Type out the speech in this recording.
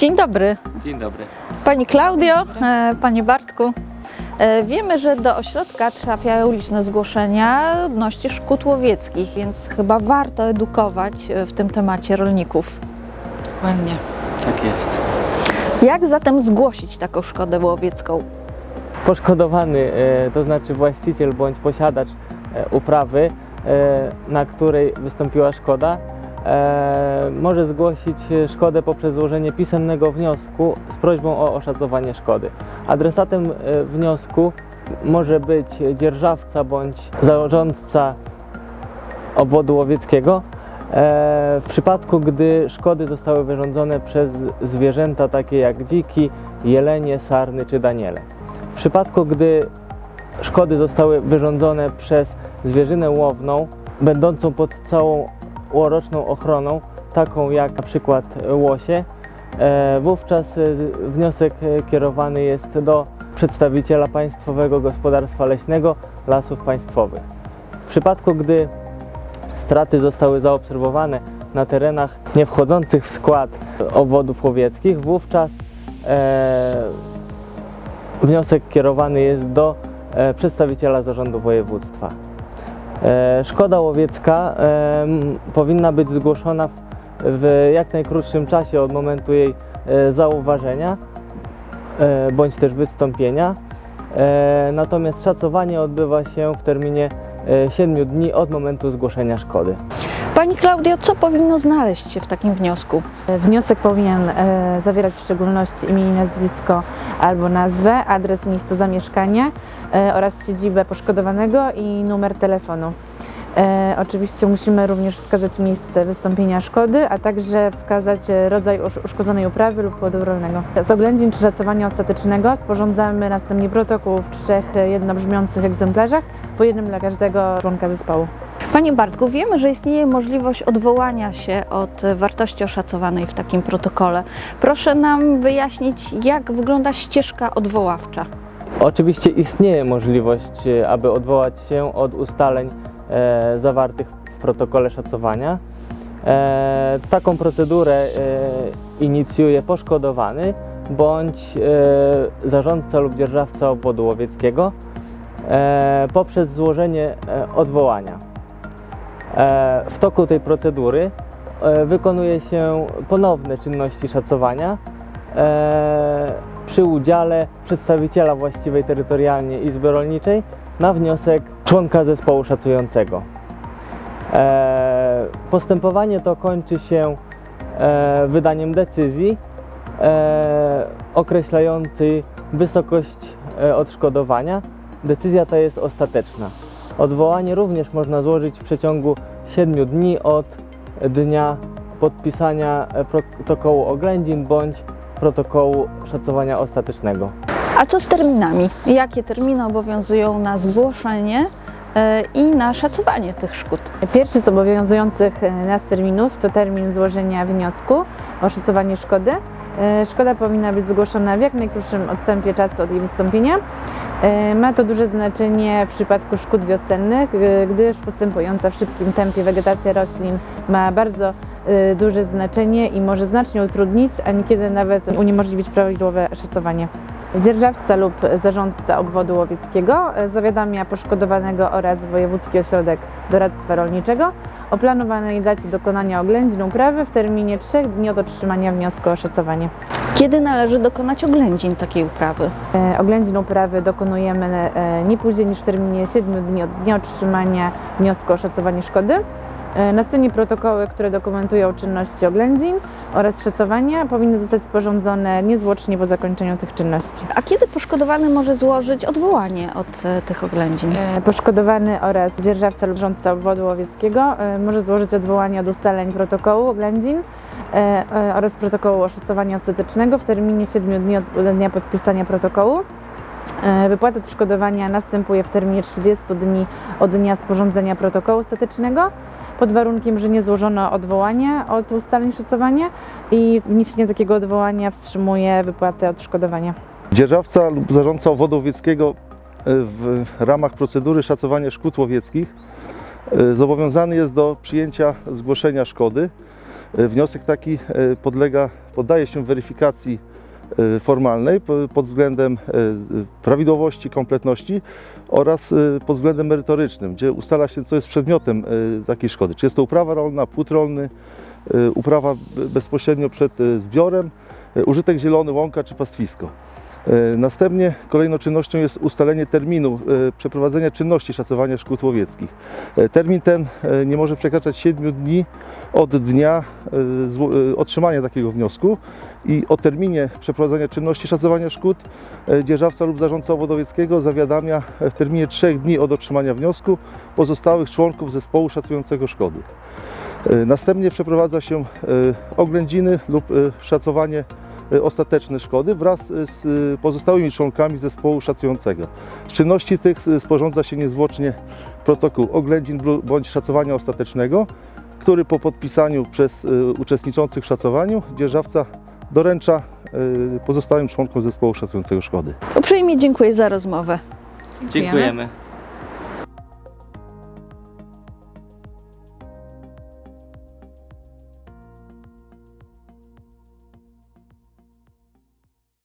Dzień dobry. Dzień dobry. Pani Klaudio, e, Panie Bartku. E, Wiemy, że do ośrodka trafiają liczne zgłoszenia odnośnie szkód łowieckich, więc chyba warto edukować e, w tym temacie rolników. Ładnie. Tak jest. Jak zatem zgłosić taką szkodę łowiecką? Poszkodowany, to znaczy właściciel bądź posiadacz uprawy, na której wystąpiła szkoda, może zgłosić e, szkodę poprzez złożenie pisemnego wniosku z prośbą o oszacowanie szkody. Adresatem e, wniosku może być dzierżawca bądź zarządca obwodu łowieckiego. E, W przypadku, gdy szkody zostały wyrządzone przez zwierzęta takie jak dziki, jelenie, sarny czy daniele. W przypadku, gdy szkody zostały wyrządzone przez zwierzynę łowną, będącą pod całą łoroczną ochroną, taką jak na przykład łosie, e, wówczas e, wniosek e, kierowany jest do przedstawiciela Państwowego Gospodarstwa Leśnego Lasów Państwowych. W przypadku, gdy straty zostały zaobserwowane na terenach nie wchodzących w skład obwodów łowieckich, wówczas e, wniosek kierowany jest do e, przedstawiciela zarządu województwa. E, szkoda łowiecka powinna być zgłoszona w, jak najkrótszym czasie od momentu jej e, zauważenia e, bądź też wystąpienia. Natomiast szacowanie odbywa się w terminie 7 dni od momentu zgłoszenia szkody. Pani Klaudio, co powinno znaleźć się w takim wniosku? Wniosek powinien zawierać w szczególności imię i nazwisko albo nazwę, adres miejsca zamieszkania e, oraz siedzibę poszkodowanego i numer telefonu. E, oczywiście musimy również wskazać miejsce wystąpienia szkody, a także wskazać e, rodzaj usz- uszkodzonej uprawy lub płodu rolnego. Z oględzin czy szacowania ostatecznego sporządzamy następnie protokół w trzech jednobrzmiących egzemplarzach, po jednym dla każdego członka zespołu. Panie Bartku, wiemy, że istnieje możliwość odwołania się od wartości oszacowanej w takim protokole. Proszę nam wyjaśnić, jak wygląda ścieżka odwoławcza. Oczywiście istnieje możliwość, e, aby odwołać się od ustaleń e, zawartych w protokole szacowania. E, taką procedurę e, inicjuje poszkodowany bądź e, zarządca lub dzierżawca obwodu łowieckiego e, poprzez złożenie e, odwołania. E, w toku tej procedury e, wykonuje się ponowne czynności szacowania e, przy udziale przedstawiciela właściwej terytorialnie Izby Rolniczej na wniosek członka zespołu szacującego. Postępowanie to kończy się wydaniem decyzji określającej wysokość odszkodowania. Decyzja ta jest ostateczna. Odwołanie również można złożyć w przeciągu 7 dni od dnia podpisania e, protokołu oględzin bądź protokołu szacowania ostatecznego. A co z terminami? Jakie terminy obowiązują na zgłoszenie e, i na szacowanie tych szkód? Pierwszy z obowiązujących e, nas terminów to termin złożenia wniosku o szacowanie szkody. Szkoda powinna być zgłoszona w jak najkrótszym odstępie czasu od jej wystąpienia. E, Ma to duże znaczenie w przypadku szkód wiosennych, e, gdyż postępująca w szybkim tempie wegetacja roślin ma bardzo e, duże znaczenie i może znacznie utrudnić, a niekiedy nawet uniemożliwić prawidłowe szacowanie. Dzierżawca lub zarządca obwodu łowieckiego zawiadamia poszkodowanego oraz Wojewódzki Ośrodek Doradztwa Rolniczego o planowanej dacie dokonania oględzin uprawy w terminie 3 dni od otrzymania wniosku o szacowanie. Kiedy należy dokonać oględzin takiej uprawy? E, Oględzin uprawy dokonujemy e, nie później niż w terminie 7 dni od dnia otrzymania wniosku o szacowanie szkody. E, Następnie protokoły, które dokumentują czynności oględzin oraz szacowania powinny zostać sporządzone niezwłocznie po zakończeniu tych czynności. A kiedy poszkodowany może złożyć odwołanie od tych oględzin? Poszkodowany oraz dzierżawca lub rządca obwodu łowieckiego może złożyć odwołanie od ustaleń protokołu oględzin oraz protokołu oszacowania ostatecznego w terminie 7 dni od dnia podpisania protokołu. E, Wypłata odszkodowania następuje w terminie 30 dni od dnia sporządzenia protokołu ostatecznego pod warunkiem, że nie złożono odwołania od ustaleń szacowania i wniesienie takiego odwołania wstrzymuje wypłatę odszkodowania. Dzierżawca lub zarządca obwodu łowieckiego e, w ramach procedury szacowania szkód łowieckich e, zobowiązany jest do przyjęcia zgłoszenia szkody E, Wniosek taki e, podlega, poddaje się weryfikacji e, formalnej po- pod względem e, prawidłowości, kompletności oraz e, pod względem merytorycznym, gdzie ustala się, co jest przedmiotem e, takiej szkody. Czy jest to uprawa rolna, płód rolny, e, uprawa bezpośrednio przed e, zbiorem, e, użytek zielony, łąka czy pastwisko. E, Następnie kolejną czynnością jest ustalenie terminu e, przeprowadzenia czynności szacowania szkód łowieckich. E, Termin ten nie może przekraczać 7 dni od dnia otrzymania takiego wniosku i o terminie przeprowadzenia czynności szacowania szkód dzierżawca lub zarządca owodowieckiego zawiadamia w terminie 3 dni od otrzymania wniosku pozostałych członków zespołu szacującego szkody. Następnie przeprowadza się oględziny lub szacowanie ostateczne szkody wraz e, z e, pozostałymi członkami zespołu szacującego. Z czynności tych sporządza się niezwłocznie protokół oględzin bądź szacowania ostatecznego, który po podpisaniu przez uczestniczących w szacowaniu dzierżawca doręcza pozostałym członkom zespołu szacującego szkody. Uprzejmie dziękuję za rozmowę. Dziękujemy.